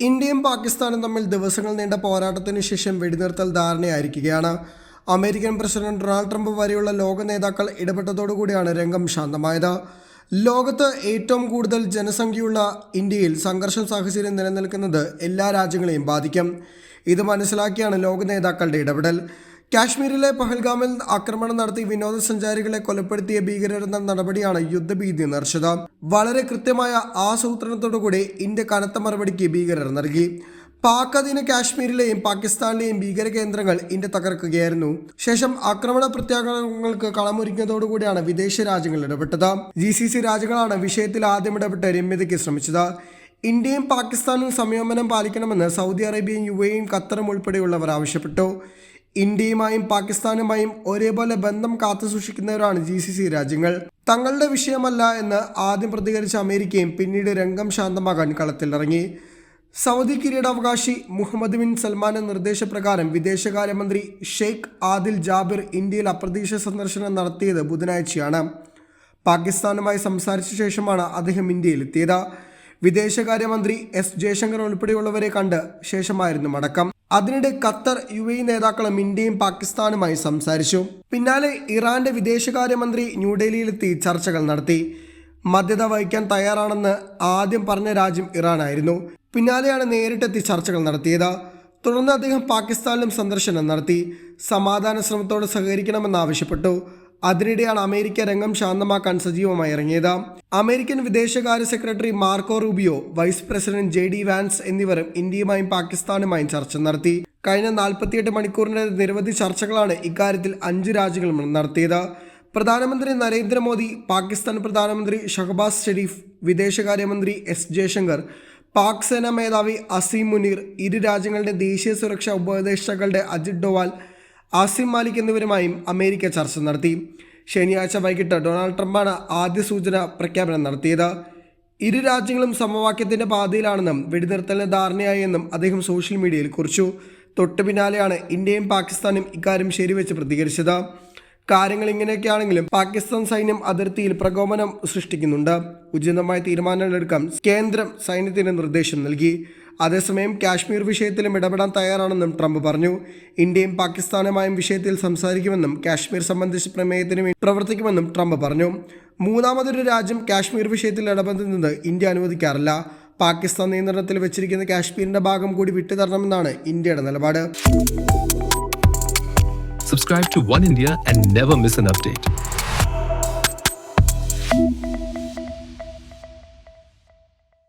ഇന്ത്യയും പാകിസ്ഥാനും തമ്മിൽ ദിവസങ്ങൾ നീണ്ട പോരാട്ടത്തിന് ശേഷം വെടിനിർത്തൽ ധാരണയായിരിക്കുകയാണ്. അമേരിക്കൻ പ്രസിഡന്റ് ഡൊണാൾഡ് ട്രംപ് വരെയുള്ള ലോക നേതാക്കൾ ഇടപെട്ടതോടുകൂടിയാണ് രംഗം ശാന്തമായത്. ലോകത്ത് ഏറ്റവും കൂടുതൽ ജനസംഖ്യയുള്ള ഇന്ത്യയിൽ സംഘർഷ സാഹചര്യം നിലനിൽക്കുന്നത് എല്ലാ രാജ്യങ്ങളെയും ബാധിക്കും. ഇത് മനസ്സിലാക്കിയാണ് ലോക നേതാക്കളുടെ ഇടപെടൽ. കാശ്മീരിലെ പഹൽഗാമിൽ ആക്രമണം നടത്തി വിനോദസഞ്ചാരികളെ കൊലപ്പെടുത്തിയ ഭീകരരെന്ന നടപടിയാണ് യുദ്ധഭീതി നിർച്ചത് വളരെ കൃത്യമായ ആസൂത്രണത്തോടുകൂടി ഇന്ത്യ കനത്ത മറുപടിക്ക് ഭീകരർ നൽകി. പാക് കാശ്മീരിലെയും പാകിസ്ഥാനിലെയും ഭീകര കേന്ദ്രങ്ങൾ ഇന്ത്യ തകർക്കുകയായിരുന്നു. ശേഷം ആക്രമണ പ്രത്യാഘാതങ്ങൾക്ക് കളമൊരുങ്ങിയതോടുകൂടിയാണ് വിദേശ രാജ്യങ്ങൾ ഇടപെട്ടത്. ജി സി സി രാജ്യങ്ങളാണ് വിഷയത്തിൽ ആദ്യം ഇടപെട്ട് രമ്യതയ്ക്ക് ശ്രമിച്ചത്. ഇന്ത്യയും പാകിസ്ഥാനും സംയമനം പാലിക്കണമെന്ന് സൗദി അറേബ്യയും യു എയും ഖത്തറും ഉൾപ്പെടെയുള്ളവർ ആവശ്യപ്പെട്ടു. ഇന്ത്യയുമായും പാകിസ്ഥാനുമായും ഒരേപോലെ ബന്ധം കാത്തുസൂക്ഷിക്കുന്നവരാണ് ജി സി സി രാജ്യങ്ങൾ. തങ്ങളുടെ വിഷയമല്ല എന്ന് ആദ്യം പ്രതികരിച്ച അമേരിക്കയും പിന്നീട് രംഗം ശാന്തമാകാൻ കളത്തിലിറങ്ങി. സൗദി കിരീടാവകാശി മുഹമ്മദ് ബിൻ സൽമാന്റെ നിർദ്ദേശപ്രകാരം വിദേശകാര്യമന്ത്രി ഷെയ്ഖ് ആദിൽ ജാബിർ ഇന്ത്യയിൽ അപ്രതീക്ഷിത സന്ദർശനം നടത്തിയത് ബുധനാഴ്ചയാണ്. പാകിസ്ഥാനുമായി സംസാരിച്ച ശേഷമാണ് അദ്ദേഹം ഇന്ത്യയിലെത്തിയത്. വിദേശകാര്യമന്ത്രി എസ് ജയശങ്കർ ഉൾപ്പെടെയുള്ളവരെ കണ്ട് ശേഷമായിരുന്നു മടക്കം. അതിനിടെ ഖത്തർ യു എ നേതാക്കളും ഇന്ത്യയും പാകിസ്ഥാനുമായി സംസാരിച്ചു. പിന്നാലെ ഇറാന്റെ വിദേശകാര്യമന്ത്രി ന്യൂഡൽഹിയിലെത്തി ചർച്ചകൾ നടത്തി. മധ്യത വഹിക്കാൻ തയ്യാറാണെന്ന് ആദ്യം പറഞ്ഞ രാജ്യം ഇറാനായിരുന്നു. പിന്നാലെയാണ് നേരിട്ടെത്തി ചർച്ചകൾ നടത്തിയത്. തുടർന്ന് അദ്ദേഹം പാകിസ്ഥാനിലും സന്ദർശനം നടത്തി. സമാധാന ശ്രമത്തോട് സഹകരിക്കണമെന്ന് ആവശ്യപ്പെട്ടു. അതിനിടെയാണ് അമേരിക്ക രംഗം ശാന്തമാക്കാൻ സജീവമായി ഇറങ്ങിയത്. അമേരിക്കൻ വിദേശകാര്യ secretary Marco Rubio vice president J D Vance എന്നിവരും ഇന്ത്യയുമായും പാകിസ്ഥാനുമായും ചർച്ച നടത്തി. കഴിഞ്ഞ നാൽപ്പത്തിയെട്ട് മണിക്കൂറിന്റെ നിരവധി ചർച്ചകളാണ് ഇക്കാര്യത്തിൽ അഞ്ച് രാജ്യങ്ങളും നടത്തിയത്. പ്രധാനമന്ത്രി നരേന്ദ്രമോദി പാകിസ്ഥാൻ പ്രധാനമന്ത്രി ഷഹബാസ് ഷെരീഫ് വിദേശകാര്യമന്ത്രി എസ് ജയശങ്കർ പാക് സേനാ മേധാവി അസീം മുനീർ ഇരു രാജ്യങ്ങളുടെ ദേശീയ സുരക്ഷാ ഉപദേഷ്ടാക്കളുടെ അജിത് ഡോവാൽ ആസിം മാലിക് എന്നിവരുമായും അമേരിക്ക ചർച്ച നടത്തി. ശനിയാഴ്ച വൈകിട്ട് ഡൊണാൾഡ് ട്രംപാണ് ആദ്യ സൂചന പ്രഖ്യാപനം നടത്തിയത്. ഇരു രാജ്യങ്ങളും സമവാക്യത്തിന്റെ പാതയിലാണെന്നും വെടിനിർത്തലിന് ധാരണയായെന്നും അദ്ദേഹം സോഷ്യൽ മീഡിയയിൽ കുറിച്ചു. തൊട്ടു പിന്നാലെയാണ് ഇന്ത്യയും പാകിസ്ഥാനും ഇക്കാര്യം ശരിവെച്ച് പ്രതികരിച്ചത്. കാര്യങ്ങൾ ഇങ്ങനെയൊക്കെയാണെങ്കിലും പാകിസ്ഥാൻ സൈന്യം അതിർത്തിയിൽ പ്രകോപനം സൃഷ്ടിക്കുന്നുണ്ട്. ഉചിതമായ തീരുമാനങ്ങളെടുക്കാൻ കേന്ദ്രം സൈന്യത്തിന് നിർദ്ദേശം നൽകി. അതേസമയം കാശ്മീർ വിഷയത്തിലും ഇടപെടാൻ തയ്യാറാണെന്നും ട്രംപ് പറഞ്ഞു. ഇന്ത്യയും പാകിസ്ഥാനുമായും വിഷയത്തിൽ സംസാരിക്കുമെന്നും കാശ്മീർ സംബന്ധിച്ച പ്രമേയത്തിന് വേണ്ടി പ്രവർത്തിക്കുമെന്നും ട്രംപ് പറഞ്ഞു. മൂന്നാമതൊരു രാജ്യം കാശ്മീർ വിഷയത്തിൽ ഇടപെടുന്നത് ഇന്ത്യ അനുവദിക്കാറില്ല. പാകിസ്ഥാൻ നിയന്ത്രണത്തിൽ വെച്ചിരിക്കുന്ന കാശ്മീരിന്റെ ഭാഗം കൂടി വിട്ടുതരണമെന്നാണ് ഇന്ത്യയുടെ നിലപാട്. Subscribe to One India and never miss an update.